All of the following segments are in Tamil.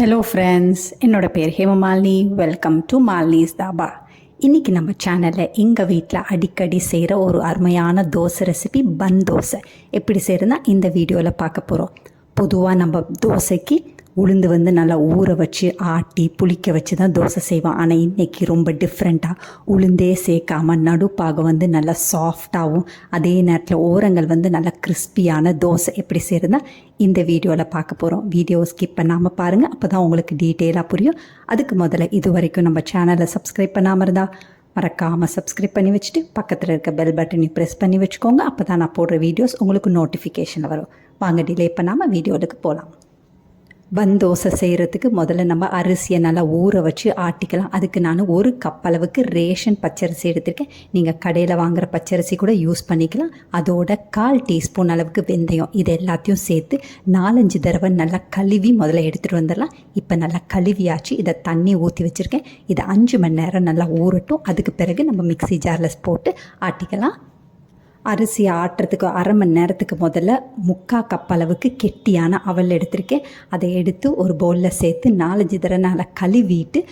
ஹலோ ஃப்ரெண்ட்ஸ் என்னோட பேர் ஹேமமாலினி. வெல்கம் டு மாலினிஸ் தாபா இன்றைக்கி நம்ம சேனலில் எங்கள் வீட்டில் அடிக்கடி செய்கிற ஒரு அருமையான தோசை ரெசிபி பன் தோசை. எப்படி செய்கிறதுனா இந்த வீடியோவில் பார்க்க போகிறோம் பொதுவாக நம்ம தோசைக்கு உளுந்து வந்து நல்லா ஊற வச்சு ஆட்டி புளிக்க வச்சு தான் தோசை செய்வோம் ஆனால் இன்றைக்கி ரொம்ப டிஃப்ரெண்ட்டாக உளுந்தே சேர்க்காம நடுப்பாக வந்து நல்லா சாஃப்டாகவும் அதே நேரத்தில் ஓரங்கள் வந்து நல்லா கிறிஸ்பியான தோசை எப்படி செய்கிறதுனா இந்த வீடியோவில் பார்க்க போகிறோம் வீடியோ ஸ்கிப் பண்ணாமல் பாருங்கள் அப்போ தான் உங்களுக்கு டீட்டெயிலாக புரியும். அதுக்கு முதல்ல இது வரைக்கும் நம்ம சேனலை சப்ஸ்கிரைப் பண்ணாமல் இருந்தால் மறக்காமல் சப்ஸ்கிரைப் பண்ணி வச்சுட்டு பக்கத்தில் இருக்க பெல் பட்டனை ப்ரெஸ் பண்ணி வச்சுக்கோங்க. அப்போ தான் நான் போடுற வீடியோஸ் உங்களுக்கு நோட்டிஃபிகேஷன் வரும். வாங்க டிலே பண்ணாமல் வீடியோவுக்கு போகலாம் பன் தோசை செய்கிறதுக்கு முதல்ல நம்ம அரிசியை நல்லா ஊற வச்சு ஆட்டிக்கலாம். அதுக்கு நான் ஒரு கப் அளவுக்கு ரேஷன் பச்சரிசி எடுத்திருக்கேன். நீங்கள் கடையில் வாங்குகிற பச்சரிசி கூட யூஸ் பண்ணிக்கலாம். அதோட கால் டீஸ்பூன் அளவுக்கு வெந்தயம் இது எல்லாத்தையும் சேர்த்து நாலஞ்சு தடவை நல்லா கழுவி முதல்ல எடுத்துகிட்டு வந்துடலாம். இப்போ நல்லா கழுவியாச்சு. இதை தண்ணி ஊற்றி வச்சுருக்கேன். இதை அஞ்சு மணி நேரம் நல்லா ஊறட்டும். அதுக்கு பிறகு நம்ம மிக்ஸி ஜாரில் போட்டு ஆட்டிக்கலாம். அரிசி ஆட்டுறதுக்கு அரை மணி நேரத்துக்கு முதல்ல முக்கா கப் அளவுக்கு கெட்டியான அவல் எடுத்திருக்கேன். அதை எடுத்து ஒரு பவுலில் சேர்த்து நாலஞ்சு தடவை நல்லா கழுவிட்டு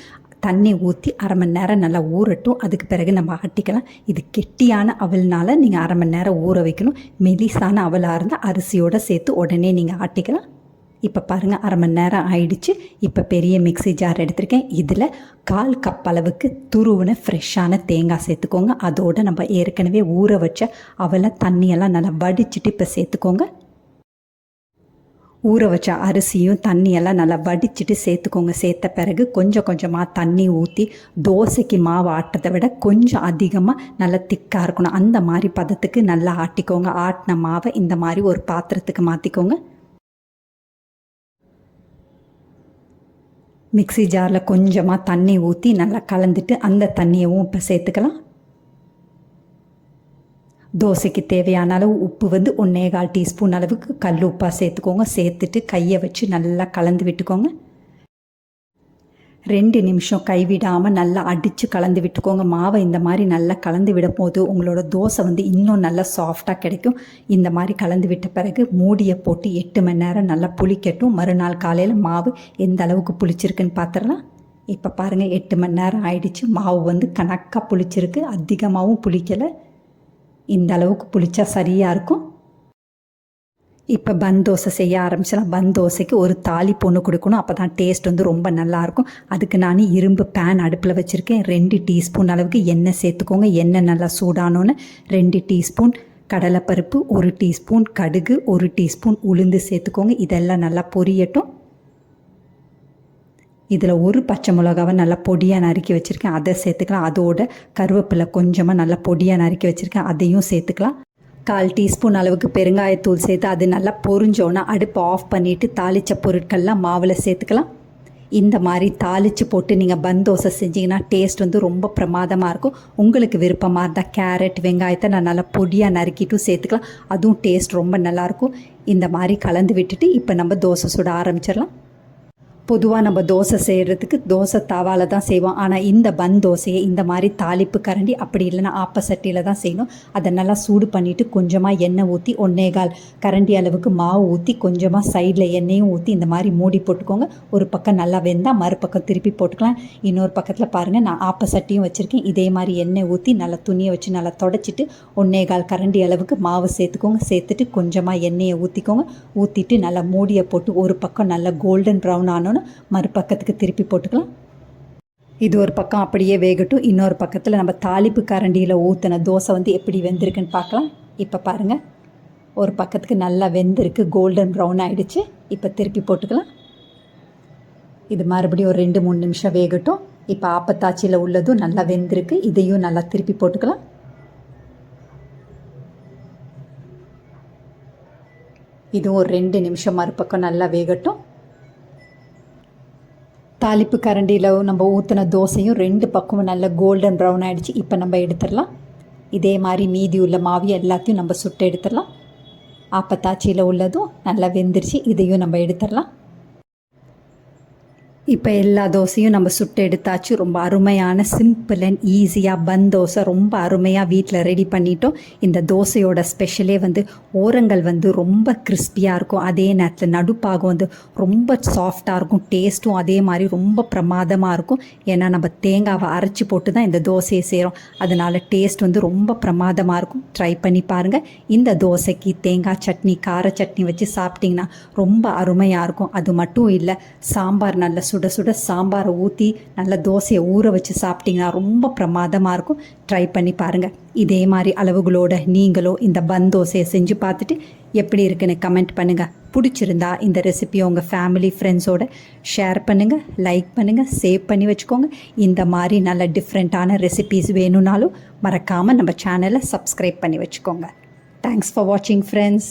தண்ணி ஊற்றி அரை மணி நேரம் நல்லா ஊறட்டும். அதுக்கு பிறகு நம்ம ஆட்டிக்கலாம். இது கெட்டியான அவல்னால் நீங்கள் அரை மணி நேரம் ஊற வைக்கணும். மெலிசான அவலாக இருந்தால் அரிசியோடு சேர்த்து உடனே நீங்கள் ஆட்டிக்கலாம். இப்போ பாருங்கள் அரை மணி நேரம் ஆயிடுச்சு. இப்போ பெரிய மிக்ஸி ஜார் எடுத்திருக்கேன். இதில் கால் கப் அளவுக்கு துருவின ஃப்ரெஷ்ஷான தேங்காய் சேர்த்துக்கோங்க. அதோடு நம்ம ஏற்கனவே ஊற வச்ச அவளை தண்ணியெல்லாம் நல்லா வடிச்சிட்டு இப்போ சேர்த்துக்கோங்க. ஊற வச்ச அரிசியும் தண்ணியெல்லாம் நல்லா வடிச்சிட்டு சேர்த்துக்கோங்க. சேர்த்த பிறகு கொஞ்சம் கொஞ்சமாக தண்ணி ஊற்றி தோசைக்கு மாவு ஆட்டுறதை விட கொஞ்சம் அதிகமாக நல்லா திக்காக இருக்கணும். அந்த மாதிரி பதத்துக்கு நல்லா ஆட்டிக்கோங்க. ஆட்டின மாவை இந்த மாதிரி ஒரு பாத்திரத்துக்கு மாற்றிக்கோங்க மிக்ஸி ஜாரில் கொஞ்சமாக தண்ணி ஊற்றி நல்லா கலந்துட்டு அந்த தண்ணியவும் இப்போ சேர்த்துக்கலாம். தோசைக்கு தேவையான அளவு உப்பு வந்து ஒன்றே கால் டீஸ்பூன் அளவுக்கு கல் உப்பாக சேர்த்துக்கோங்க. சேர்த்துட்டு கையை வச்சு நல்லா கலந்து விட்டுக்கோங்க. ரெண்டு நிமிஷம் கைவிடாமல் நல்லா அடித்து கலந்து விட்டுக்கோங்க. மாவை இந்த மாதிரி நல்லா கலந்து விடும் போது உங்களோட தோசை வந்து இன்னும் நல்லா சாஃப்டாக கிடைக்கும். இந்த மாதிரி கலந்து விட்ட பிறகு மூடியை போட்டு எட்டு மணி நேரம் நல்லா புளிக்கட்டும். மறுநாள் காலையில் மாவு எந்த அளவுக்கு புளிச்சிருக்குன்னு பார்த்துடலாம் இப்போ பாருங்கள் எட்டு மணி நேரம் ஆயிடுச்சு. மாவு வந்து கணக்காக புளிச்சிருக்கு. அதிகமாகவும் புளிக்கலை. இந்த அளவுக்கு புளிச்சா சரியாக இருக்கும். இப்போ பந்தோசை செய்ய ஆரம்பிச்சிடலாம் பந்தோசைக்கு ஒரு தாலி பொண்ணு கொடுக்கணும். அப்போ தான் டேஸ்ட் வந்து ரொம்ப நல்லாயிருக்கும் அதுக்கு நான் இரும்பு பேன் அடுப்பில் வச்சுருக்கேன். ரெண்டு டீஸ்பூன் அளவுக்கு எண்ணெய் சேர்த்துக்கோங்க. எண்ணெய் நல்லா சூடானோன்னு ரெண்டு டீஸ்பூன் கடலைப்பருப்பு ஒரு டீஸ்பூன் கடுகு ஒரு டீஸ்பூன் உளுந்து சேர்த்துக்கோங்க. இதெல்லாம் நல்லா பொரியட்டும். இதில் ஒரு பச்சை மிளகாவை நல்லா பொடியாக நறுக்கி வச்சுருக்கேன். அதை சேர்த்துக்கலாம். அதோட கருவேப்பிலை கொஞ்சமாக நல்லா பொடியாக நறுக்கி வச்சுருக்கேன். அதையும் சேர்த்துக்கலாம். கால் டீஸ்பூன் அளவுக்கு பெருங்காயத்தூள் சேர்த்து அது நல்லா பொறிஞ்சோன்னா அடுப்பு ஆஃப் பண்ணிவிட்டு தாளித்த பொருட்கள்லாம் மாவில் சேர்த்துக்கலாம். இந்த மாதிரி தாளித்து போட்டு நீங்கள் பன் தோசை செஞ்சிங்கன்னா டேஸ்ட் வந்து ரொம்ப பிரமாதமாக இருக்கும். உங்களுக்கு விருப்பமாக இருந்தால் கேரட் வெங்காயத்தை நான் நல்லா பொடியாக நறுக்கிட்டும் சேர்த்துக்கலாம். அதுவும் டேஸ்ட் ரொம்ப நல்லாயிருக்கும் இந்த மாதிரி கலந்து விட்டுட்டு இப்போ நம்ம தோசை சுட ஆரம்பிச்சிடலாம். பொதுவாக நம்ம தோசை செய்கிறதுக்கு தோசை தாவால் தான் செய்வோம். ஆனால் இந்த பன் தோசையை இந்த மாதிரி தாளிப்பு கரண்டி அப்படி இல்லைன்னா ஆப்பசட்டியில் தான் செய்யணும். அதை நல்லா சூடு பண்ணிவிட்டு கொஞ்சமாக எண்ணெய் ஊற்றி ஒன்னேகால் கரண்டி அளவுக்கு மாவு ஊற்றி கொஞ்சமாக சைடில் எண்ணெயும் ஊற்றி இந்த மாதிரி மூடி போட்டுக்கோங்க. ஒரு பக்கம் நல்லா வெந்தால் மறுபக்கம் திருப்பி போட்டுக்கலாம். இன்னொரு பக்கத்தில் பாருங்கள் நான் ஆப்பசட்டியும் வச்சுருக்கேன். இதே மாதிரி எண்ணெய் ஊற்றி நல்லா துணியை வச்சு நல்லா தொடச்சிட்டு ஒன்னேகால் கரண்டி அளவுக்கு மாவு சேர்த்துக்கோங்க. சேர்த்துட்டு கொஞ்சமாக எண்ணெயை ஊற்றிக்கோங்க ஊற்றிட்டு நல்லா மூடியை போட்டு ஒரு பக்கம் நல்லா கோல்டன் ப்ரௌன் ஆனோன்னு மறுபக்கத்துக்கு திருப்பி போட்டுக்கலாம். இது ஒரு பக்கம் அப்படியே வேகட்டும். இன்னொரு பக்கத்தில் நம்ம தாளிப்பு கரண்டியில் ஊற்றின தோசை வந்து எப்படி வெந்திருக்குன்னு பார்க்கலாம். இப்போ பாருங்கள் ஒரு பக்கத்துக்கு நல்லா வெந்திருக்கு. கோல்டன் ப்ரௌன் ஆகிடுச்சு இப்போ திருப்பி போட்டுக்கலாம். இது மறுபடியும் ஒரு ரெண்டு மூணு நிமிஷம் வேகட்டும். இப்போ ஆப்பத்தாச்சியில் உள்ளதும் நல்லா வெந்திருக்கு. இதையும் நல்லா திருப்பி போட்டுக்கலாம். இதுவும் ஒரு ரெண்டு நிமிஷம் மறுபக்கம் நல்லா வேகட்டும். தாளிப்பு கரண்டியில் நம்ம ஊற்றின தோசையும் ரெண்டு பக்கமும் நல்ல கோல்டன் ப்ரௌன் ஆகிடுச்சு இப்போ நம்ம எடுத்துடலாம். இதே மாதிரி மீதி உள்ள மாவி எல்லாத்தையும் நம்ம சுட்டு எடுத்துடலாம். அப்பத்தாச்சியில் உள்ளதும் நல்லா வெந்துருச்சு. இதையும் நம்ம எடுத்துடலாம். இப்போ எல்லா தோசையும் நம்ம சுட்டு எடுத்தாச்சு. ரொம்ப அருமையான சிம்பிள் அண்ட் ஈஸியாக பன் தோசை. ரொம்ப அருமையாக வீட்டில் ரெடி பண்ணிட்டோம். இந்த தோசையோட ஸ்பெஷலே வந்து ஓரங்கள் வந்து ரொம்ப கிறிஸ்பியாக இருக்கும். அதே நேரத்தில் நடுப்பாகம் வந்து ரொம்ப சாஃப்டாக இருக்கும். டேஸ்ட்டும் அதே மாதிரி ரொம்ப பிரமாதமாக இருக்கும். ஏன்னா நம்ம தேங்காவை அரைச்சி போட்டு தான் இந்த தோசையை செய்கிறோம் அதனால் டேஸ்ட் வந்து ரொம்ப பிரமாதமாக இருக்கும். ட்ரை பண்ணி பாருங்கள் இந்த தோசைக்கு தேங்காய் சட்னி கார சட்னி வச்சு சாப்பிட்டிங்கன்னா ரொம்ப அருமையாக இருக்கும். அது மட்டும் இல்லை சாம்பார் நல்ல சுட சுட சாம்பாரை ஊற்றி நல்ல தோசையை ஊற வச்சு சாப்பிட்டிங்கன்னா ரொம்ப பிரமாதமாக இருக்கும். ட்ரை பண்ணி பாருங்கள் இதே மாதிரி அளவுகளோட நீங்களும் இந்த பன் தோசையை செஞ்சு பார்த்துட்டு எப்படி இருக்குன்னு கமெண்ட் பண்ணுங்கள் பிடிச்சிருந்தா இந்த ரெசிபியை உங்கள் ஃபேமிலி ஃப்ரெண்ட்ஸோட ஷேர் பண்ணுங்கள் லைக் பண்ணுங்கள் சேவ் பண்ணி வச்சுக்கோங்க. இந்த மாதிரி நல்ல டிஃப்ரெண்ட்டான ரெசிபீஸ் வேணும்னாலும் மறக்காமல் நம்ம சேனலை சப்ஸ்கிரைப் பண்ணி வச்சுக்கோங்க. தேங்க்ஸ் ஃபார் வாட்சிங் ஃப்ரெண்ட்ஸ்